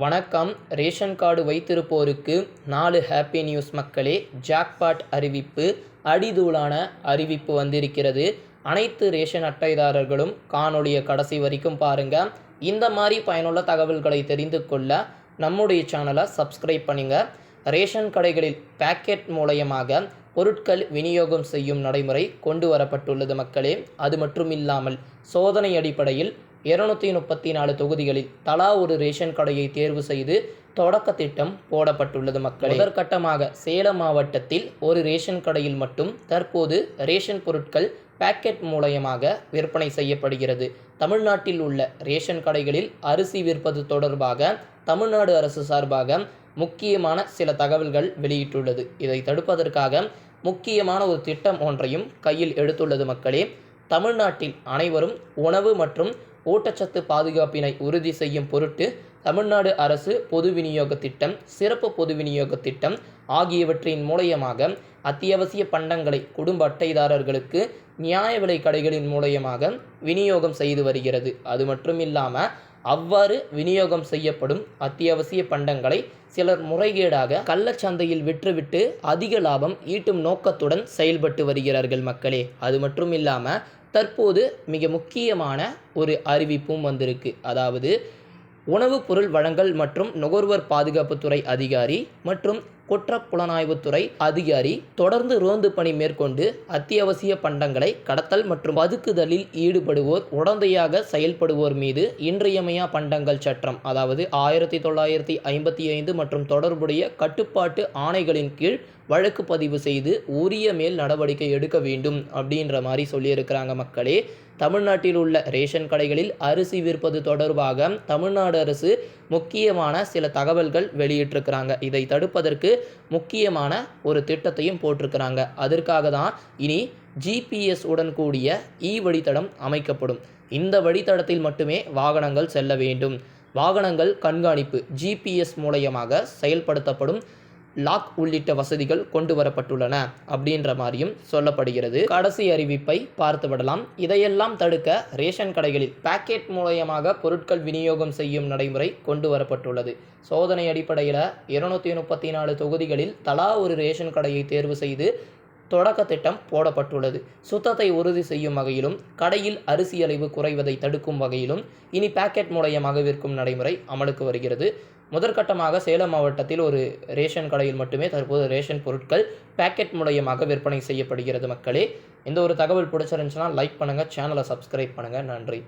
வணக்கம். Ration card வைத்திருப்போருக்கு நாலு happy news மக்களே ஜாக்பாட் அறிவிப்பு அடிதூளான அறிவிப்பு வந்திருக்கிறது. அனைத்து ரேஷன் அட்டைதாரர்களும் காணொளியை கடைசி வரைக்கும் பாருங்க. இந்த மாதிரி பயனுள்ள தகவல்களை தெரிந்து கொள்ள நம்முடைய சேனலை சப்ஸ்கிரைப் பண்ணுங்க. ரேஷன் கடைகளில் பேக்கெட் மூலயமாக பொருட்கள் விநியோகம் செய்யும் நடைமுறை கொண்டு வரப்பட்டுள்ளது மக்களே. அது மட்டும் இல்லாமல் சோதனை அடிப்படையில் இருநூத்தி முப்பத்தி நாலு தொகுதிகளில் தலா ஒரு ரேஷன் கடையை தேர்வு செய்து தொடக்க திட்டம் போடப்பட்டுள்ளது மக்கள். முதற்கட்டமாக சேலம் மாவட்டத்தில் ஒரு ரேஷன் கடையில் மட்டும் தற்போது ரேஷன் பொருட்கள் பேக்கெட் மூலயமாக விற்பனை செய்யப்படுகிறது. தமிழ்நாட்டில் உள்ள ரேஷன் கடைகளில் அரிசி விற்பது தொடர்பாக தமிழ்நாடு அரசு சார்பாக முக்கியமான சில தகவல்கள் வெளியிட்டுள்ளது. இதை தடுப்பதற்காக முக்கியமான ஒரு திட்டம் ஒன்றையும் கையில் எடுத்துள்ளது மக்களே. தமிழ்நாட்டில் அனைவரும் உணவு மற்றும் ஊட்டச்சத்து பாதுகாப்பினை உறுதி செய்யும் பொருட்டு தமிழ்நாடு அரசு பொது விநியோக திட்டம் சிறப்பு பொது விநியோக திட்டம் ஆகியவற்றின் மூலயமாக அத்தியாவசிய பண்டங்களை குடும்ப அட்டைதாரர்களுக்கு நியாய விலை கடைகளின் மூலயமாக விநியோகம் செய்து வருகிறது. அது மட்டும் இல்லாமல் அவ்வாறு விநியோகம் செய்யப்படும் அத்தியாவசிய பண்டங்களை சிலர் முறைகேடாக கள்ளச்சந்தையில் விற்றுவிட்டு அதிக லாபம் ஈட்டும் நோக்கத்துடன் செயல்பட்டு வருகிறார்கள் மக்களே. அது மட்டும் இல்லாமல் தற்போது மிக முக்கியமான ஒரு அறிவிப்பும் வந்திருக்கு. அதாவது உணவுப் பொருள் வழங்கல் மற்றும் நுகர்வோர் பாதுகாப்புத்துறை அதிகாரி மற்றும் குற்ற புலனாய்வுத்துறை அதிகாரி தொடர்ந்து ரோந்து பணி மேற்கொண்டு அத்தியாவசிய பண்டங்களை கடத்தல் மற்றும் பதுக்குதலில் ஈடுபடுவோர் உடந்தையாக செயல்படுவோர் மீது இன்றியமையா பண்டங்கள் சட்டம் அதாவது ஆயிரத்தி தொள்ளாயிரத்தி ஐம்பத்தி ஐந்து மற்றும் தொடர்புடைய கட்டுப்பாட்டு ஆணைகளின் கீழ் வழக்கு பதிவு செய்து உரிய மேல் நடவடிக்கை எடுக்க வேண்டும் அப்படின்ற மாதிரி சொல்லியிருக்கிறாங்க மக்களே. தமிழ்நாட்டில் உள்ள ரேஷன் கடைகளில் அரிசி விற்பது தொடர்பாக தமிழ்நாடு அரசு முக்கியமான சில தகவல்கள் வெளியிட்டிருக்கிறாங்க. இதை தடுப்பதற்கு முக்கியமான ஒரு திட்டத்தையும் போட்டிருக்கிறாங்க. அதற்காக தான் இனி ஜிபிஎஸ் உடன் கூடிய இ வழித்தடம் அமைக்கப்படும். இந்த வழித்தடத்தில் மட்டுமே வாகனங்கள் செல்ல வேண்டும். வாகனங்கள் கண்காணிப்பு ஜிபிஎஸ் மூலயமாக செயல்படுத்தப்படும். லாக் உள்ளிட்ட வசதிகள் கொண்டு வரப்பட்டுள்ளன அப்படின்ற மாதிரியும் சொல்லப்படுகிறது. கடைசி அறிவிப்பை பார்த்து விடலாம். இதையெல்லாம் தடுக்க ரேஷன் கடைகளில் பாக்கெட் மூலயமாக பொருட்கள் விநியோகம் செய்யும் நடைமுறை கொண்டு வரப்பட்டுள்ளது. சோதனை அடிப்படையில் இருநூத்தி முப்பத்தி நாலு தொகுதிகளில் தலா ஒரு ரேஷன் கடையை தேர்வு செய்து தொடக்க திட்டம் போடப்பட்டுள்ளது. சுத்தத்தை உறுதி செய்யும் வகையிலும் கடையில் அரிசி அளவு குறைவதை தடுக்கும் வகையிலும் இனி பேக்கெட் மூலயமாக விற்கும் நடைமுறை அமலுக்கு வருகிறது. முதற்கட்டமாக சேலம் மாவட்டத்தில் ஒரு ரேஷன் கடையில் மட்டுமே தற்போது ரேஷன் பொருட்கள் பேக்கெட் மூலயமாக விற்பனை செய்யப்படுகிறது மக்களே. இந்த ஒரு தகவல் பிடிச்சிருந்துச்சுன்னா லைக் பண்ணுங்கள் சேனலை சப்ஸ்கிரைப் பண்ணுங்கள் நன்றி.